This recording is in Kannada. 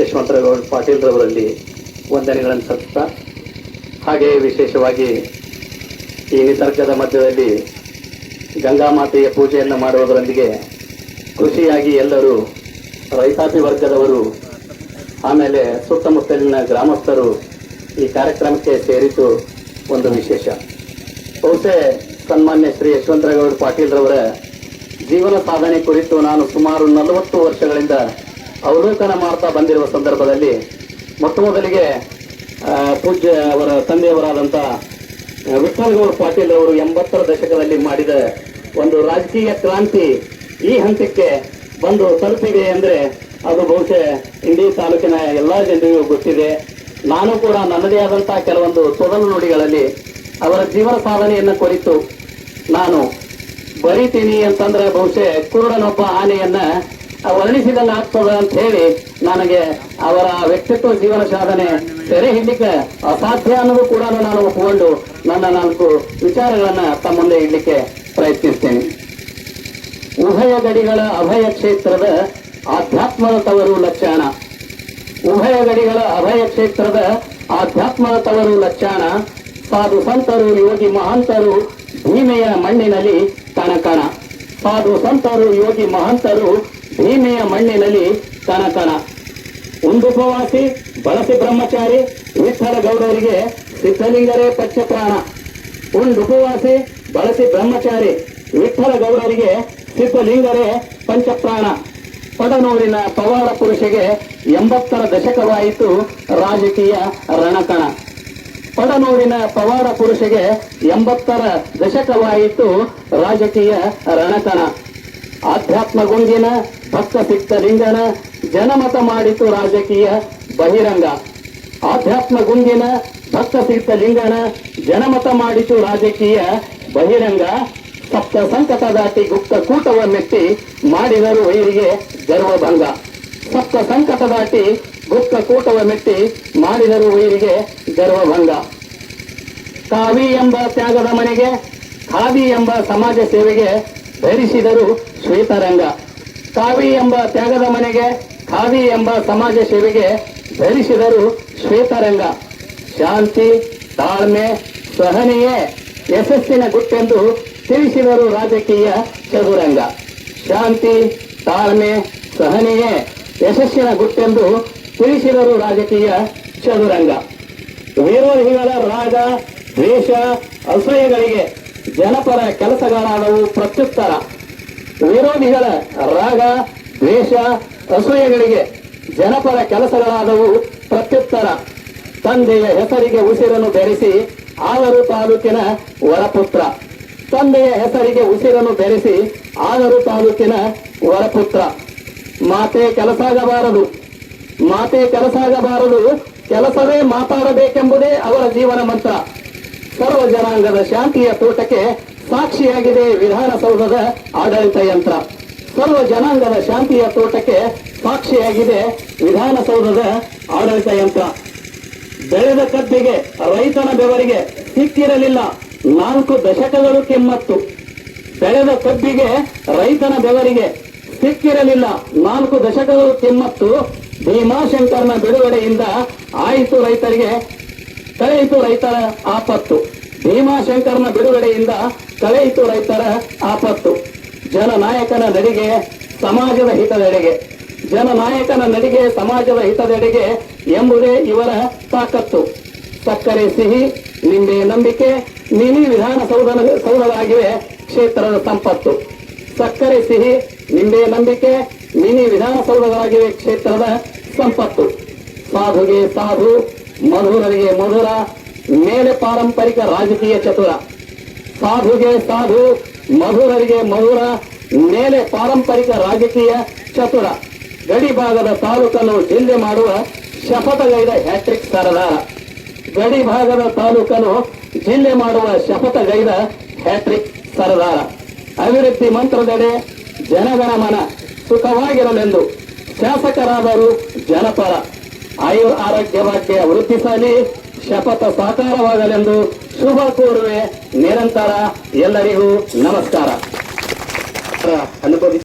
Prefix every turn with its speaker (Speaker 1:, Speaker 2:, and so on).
Speaker 1: ಯಶವಂತರಗೌಡ ಪಾಟೀಲ್ ರವರಲ್ಲಿ ವಂದನೆಗಳನ್ನು ಸಲ್ಲಿಸ್ತಾ ಹಾಗೆ ವಿಶೇಷವಾಗಿ ಈ ನಿಸರ್ಗದ ಮಧ್ಯದಲ್ಲಿ ಗಂಗಾ ಮಾತೆಯ ಪೂಜೆಯನ್ನು ಮಾಡುವುದರೊಂದಿಗೆ ಖುಷಿಯಾಗಿ ಎಲ್ಲರೂ ರೈತಾಪಿ ವರ್ಗದವರು, ಆಮೇಲೆ ಸುತ್ತಮುತ್ತಲಿನ ಗ್ರಾಮಸ್ಥರು ಈ ಕಾರ್ಯಕ್ರಮಕ್ಕೆ ಸೇರಿದ್ದು ಒಂದು ವಿಶೇಷ. ಬಹುಶಃ ಸನ್ಮಾನ್ಯ ಶ್ರೀ ಯಶವಂತರಗೌಡ ಪಾಟೀಲ್ ರವರ ಜೀವನ ಸಾಧನೆ ಕುರಿತು ನಾನು ಸುಮಾರು ನಲವತ್ತು ವರ್ಷಗಳಿಂದ ಅವಲೋಕನ ಮಾಡ್ತಾ ಬಂದಿರುವ ಸಂದರ್ಭದಲ್ಲಿ ಮೊಟ್ಟ ಮೊದಲಿಗೆ ಪೂಜ್ಯ ಅವರ ತಂದೆಯವರಾದಂಥ ವಿಠ್ಠಲಗೌಡ ಪಾಟೀಲ್ ಅವರು ಎಂಬತ್ತರ ದಶಕದಲ್ಲಿ ಮಾಡಿದ ಒಂದು ರಾಜಕೀಯ ಕ್ರಾಂತಿ ಈ ಹಂತಕ್ಕೆ ಬಂದು ತಲುಪಿದೆ ಅಂದ್ರೆ ಅದು ಬಹುಶಃ ಇಂಡಿ ತಾಲೂಕಿನ ಎಲ್ಲಾ ಜನರಿಗೂ ಗೊತ್ತಿದೆ. ನಾನು ಕೂಡ ನನ್ನದೇ ಆದಂಥ ಕೆಲವೊಂದು ತೊದಲು ನುಡಿಗಳಲ್ಲಿ ಅವರ ಜೀವನ ಸಾಧನೆಯನ್ನು ಕುರಿತು. ನಾನು ಬರೀತೀನಿ ಅಂತಂದ್ರೆ ಬಹುಶಃ ಕುರುಡನೊಬ್ಬ ಆನೆಯನ್ನ ವರ್ಣಿಸಿದಂಗ ಆಗ್ತದ ಅಂತ ಹೇಳಿ ನನಗೆ ಅವರ ವ್ಯಕ್ತಿತ್ವ ಜೀವನ ಸಾಧನೆ ಸೆರೆ ಹಿಡ್ಲಿಕ್ಕೆ ಅಸಾಧ್ಯ ಅನ್ನೋದು ಕೂಡ ನಾನು ಒಪ್ಪಿಕೊಂಡು ನನ್ನ ನಾಲ್ಕು ವಿಚಾರಗಳನ್ನ ತಮ್ಮ ಮುಂದೆ ಇಡ್ಲಿಕ್ಕೆ ಪ್ರಯತ್ನಿಸ್ತೇನೆ. ಉಭಯ ಗಡಿಗಳ ಅಭಯ ಕ್ಷೇತ್ರದ ಆಧ್ಯಾತ್ಮದ ತವರು ಲಕ್ಷಣ ಉಭಯ ಗಡಿಗಳ ಅಭಯ ಕ್ಷೇತ್ರದ ಆಧ್ಯಾತ್ಮದ ತವರು ಲಕ್ಷಣ ಸಾಧು ಸಂತರು ಯೋಗಿ ಮಹಾಂತರು ಭೀಮೆಯ ಮಣ್ಣಿನಲ್ಲಿ ಕಣಕಣ. ಸಾಧು ಸಂತರು ಯೋಗಿ ಮಹಂತರು ಭೀಮೆಯ ಮಣ್ಣಿನಲ್ಲಿ ಕಣಕಣ ಉಂದುಪವಾಸಿ ಬಳಸಿ ಬ್ರಹ್ಮಚಾರಿ ವಿಠಲ ಗೌಡರಿಗೆ ಸಿದ್ಧಲಿಂಗರೇ ಪಚ್ಚಪ್ರಾಣ. ಉಪವಾಸಿ, ಬಳಸಿ ಬ್ರಹ್ಮಚಾರಿ ವಿಠಲ ಗೌಡರಿಗೆ ಸಿದ್ಧಲಿಂಗರೇ ಪಂಚಪ್ರಾಣ. ಪಡನೂರಿನ ಪವಾಡ ಪುರುಷಗೆ ಎಂಬತ್ತರ ದಶಕವಾಯಿತು ರಾಜಕೀಯ ರಣಕಣ ಪಡನೂರಿನ ಪವಾಡ ಪುರುಷಗೆ ಎಂಬತ್ತರ ದಶಕವಾಯಿತು ರಾಜಕೀಯ ರಣಕಣ ಆಧ್ಯಾತ್ಮ ಗುಂಗಿನ ಭಕ್ತ ಸಿಕ್ತ ಲಿಂಗನ ಜನಮತ ಮಾಡಿತು ರಾಜಕೀಯ ಬಹಿರಂಗ. ಆಧ್ಯಾತ್ಮ ಗುಂಗಿನ ಭಕ್ತ ಸಿಕ್ತ ಲಿಂಗನ ಜನಮತ ಮಾಡಿತು ರಾಜಕೀಯ ಬಹಿರಂಗ. ಸಪ್ತ ಸಂಕಟ ದಾಟಿ ಗುಪ್ತ ಕೂಟವನ್ನೆತ್ತಿ ಮಾಡಿದರು ವೈರಿಗೆ ಗರ್ವಭಂಗ. ಸಪ್ತ ಸಂಕಟ ದಾಟಿ ಗುಪ್ತ ಕೂಟವನ್ನೆತ್ತಿ ಮಾಡಿದರು ವೈರಿಗೆ ಗರ್ವಭಂಗ. ಕಾವಿ ಎಂಬ ತ್ಯಾಗದ ಮನೆಗೆ ಖಾದಿ ಎಂಬ ಸಮಾಜ ಸೇವೆಗೆ ಧರಿಸಿದರು ಶ್ವೇತರಂಗ. ಕಾವಿ ಎಂಬ ತ್ಯಾಗದ ಮನೆಗೆ, ಕಾವಿ ಎಂಬ ಸಮಾಜ ಸೇವೆಗೆ ಧರಿಸಿದರು ಶ್ವೇತರಂಗ. ಶಾಂತಿ, ತಾಳ್ಮೆ, ಸಹನೆಯೇ ಯಶಸ್ಸಿನ ಗುಟ್ಟೆಂದು ತಿಳಿಸಿದರು ರಾಜಕೀಯ ಚದುರಂಗ. ಶಾಂತಿ, ತಾಳ್ಮೆ, ಸಹನೆಯೇ ಯಶಸ್ಸಿನ ಗುಟ್ಟೆಂದು ತಿಳಿಸಿದರು ರಾಜಕೀಯ ಚದುರಂಗ. ವಿರೋಧಿಗಳ ರಾಗ, ದ್ವೇಷ ಅಸೂಯೆಗಳಿಗೆ ಜನಪರ ಕೆಲಸಗಳಾದವು ಪ್ರತ್ಯುತ್ತರ. ವಿರೋಧಿಗಳ ರಾಗ, ದ್ವೇಷ, ಅಸೂಯೆಗಳಿಗೆ ಜನಪರ ಕೆಲಸಗಳಾದವು ಪ್ರತ್ಯುತ್ತರ. ತಂದೆಯ ಹೆಸರಿಗೆ ಉಸಿರನ್ನು ಬೆರೆಸಿ ಆದರೂ ತಾಲೂಕಿನ ವರಪುತ್ರ. ತಂದೆಯ ಹೆಸರಿಗೆ ಉಸಿರನ್ನು ಬೆರೆಸಿ ಆದರೂ ತಾಲೂಕಿನ ವರಪುತ್ರ. ಮಾತೆ ಕೆಲಸಾಗಬಾರದು. ಮಾತೆ ಕೆಲಸಾಗಬಾರದು. ಕೆಲಸವೇ ಮಾತಾಡಬೇಕೆಂಬುದೇ ಅವರ ಜೀವನ ಮಂತ್ರ. ಸರ್ವ ಜನಾಂಗದ ಶಾಂತಿಯ ತೋಟಕ್ಕೆ ಸಾಕ್ಷಿಯಾಗಿದೆ ವಿಧಾನಸೌಧದ ಆಡಳಿತ ಯಂತ್ರ. ಸರ್ವ ಜನಾಂಗದ ಶಾಂತಿಯ ತೋಟಕ್ಕೆ ಸಾಕ್ಷಿಯಾಗಿದೆ ವಿಧಾನಸೌಧದ ಆಡಳಿತ ಯಂತ್ರ. ಬೆಳೆದ ಕದ್ದಿಗೆ ರೈತನ ಬೆವರಿಗೆ ಸಿಕ್ಕಿರಲಿಲ್ಲ ನಾಲ್ಕು ದಶಕಗಳು ಕೆಮ್ಮತ್ತು. ಬೆಳೆದ ಕಬ್ಬಿಗೆ, ರೈತನ ಬೆವರಿಗೆ ಸಿಕ್ಕಿರಲಿಲ್ಲ ನಾಲ್ಕು ದಶಕಗಳು ಕೆಮ್ಮತ್ತು. ಭೀಮಾಶಂಕರ್ನ ಬಿಡುಗಡೆಯಿಂದ ಆಯಿತು ರೈತರಿಗೆ ಕಳೆಯಿತು ರೈತರ ಆಪತ್ತು. ಭೀಮಾಶಂಕರನ ಬಿಡುಗಡೆಯಿಂದ ಕಳೆಯಿತು ರೈತರ ಆಪತ್ತು. ಜನನಾಯಕನ ನಡಿಗೆ ಸಮಾಜದ ಹಿತದೆಡೆಗೆ. ಜನನಾಯಕನ ನಡಿಗೆ ಸಮಾಜದ ಹಿತದೆಡೆಗೆ ಎಂಬುದೇ ಇವರ ತಾಕತ್ತು. ಸಕ್ಕರೆ ಸಿಹಿ, ನಿಂಬೆ ನಂಬಿಕೆ, ಮಿನಿ ವಿಧಾನಸೌಧ ಸೌಧವಾಗಿವೆ ಕ್ಷೇತ್ರದ ಸಂಪತ್ತು. ಸಕ್ಕರೆ ಸಿಹಿ, ನಿಂಬೆ ನಂಬಿಕೆ, ಮಿನಿ ವಿಧಾನಸೌಧಗಳಾಗಿವೆ ಕ್ಷೇತ್ರದ ಸಂಪತ್ತು. ಸಾಧುಗೆ ಸಾಧು ಮಧುರರಿಗೆ ಮಧುರ ಮೇಲೆ ಪಾರಂಪರಿಕ ರಾಜಕೀಯ ಚತುರ. ಸಾಧುಗೆ ಸಾಧು, ಮಧುರರಿಗೆ ಮಧುರ, ಮೇಲೆ ಪಾರಂಪರಿಕ ರಾಜಕೀಯ ಚತುರ. ಗಡಿ ಭಾಗದ ತಾಲೂಕನ್ನು ಜಿಲ್ಲೆ ಮಾಡುವ ಶಪಥಗೈದ ಹ್ಯಾಟ್ರಿಕ್ ಸರದಾರ ಗಡಿ ಭಾಗದ ತಾಲೂಕನ್ನು ಜಿಲ್ಲೆ ಮಾಡುವ ಶಪಥಗೈದ ಹ್ಯಾಟ್ರಿಕ್ ಸರದಾರ ಅಭಿವೃದ್ಧಿ ಮಂತ್ರದೆಡೆ ಜನಗಣಮನ ಸುಖವಾಗಿರಲೆಂದು ಶಾಸಕರಾದರು ಜನಪರ. ಆಯು ಆರೋಗ್ಯ ಭಾಗ್ಯ ವೃದ್ಧಿಸಲಿ. ಶಪಥ ಸಾಕಾರವಾಗಲೆಂದು ಶುಭ ಕೋರುವೆ. ನಿರಂತರ ಎಲ್ಲರಿಗೂ ನಮಸ್ಕಾರ. ಅನುಭವಿ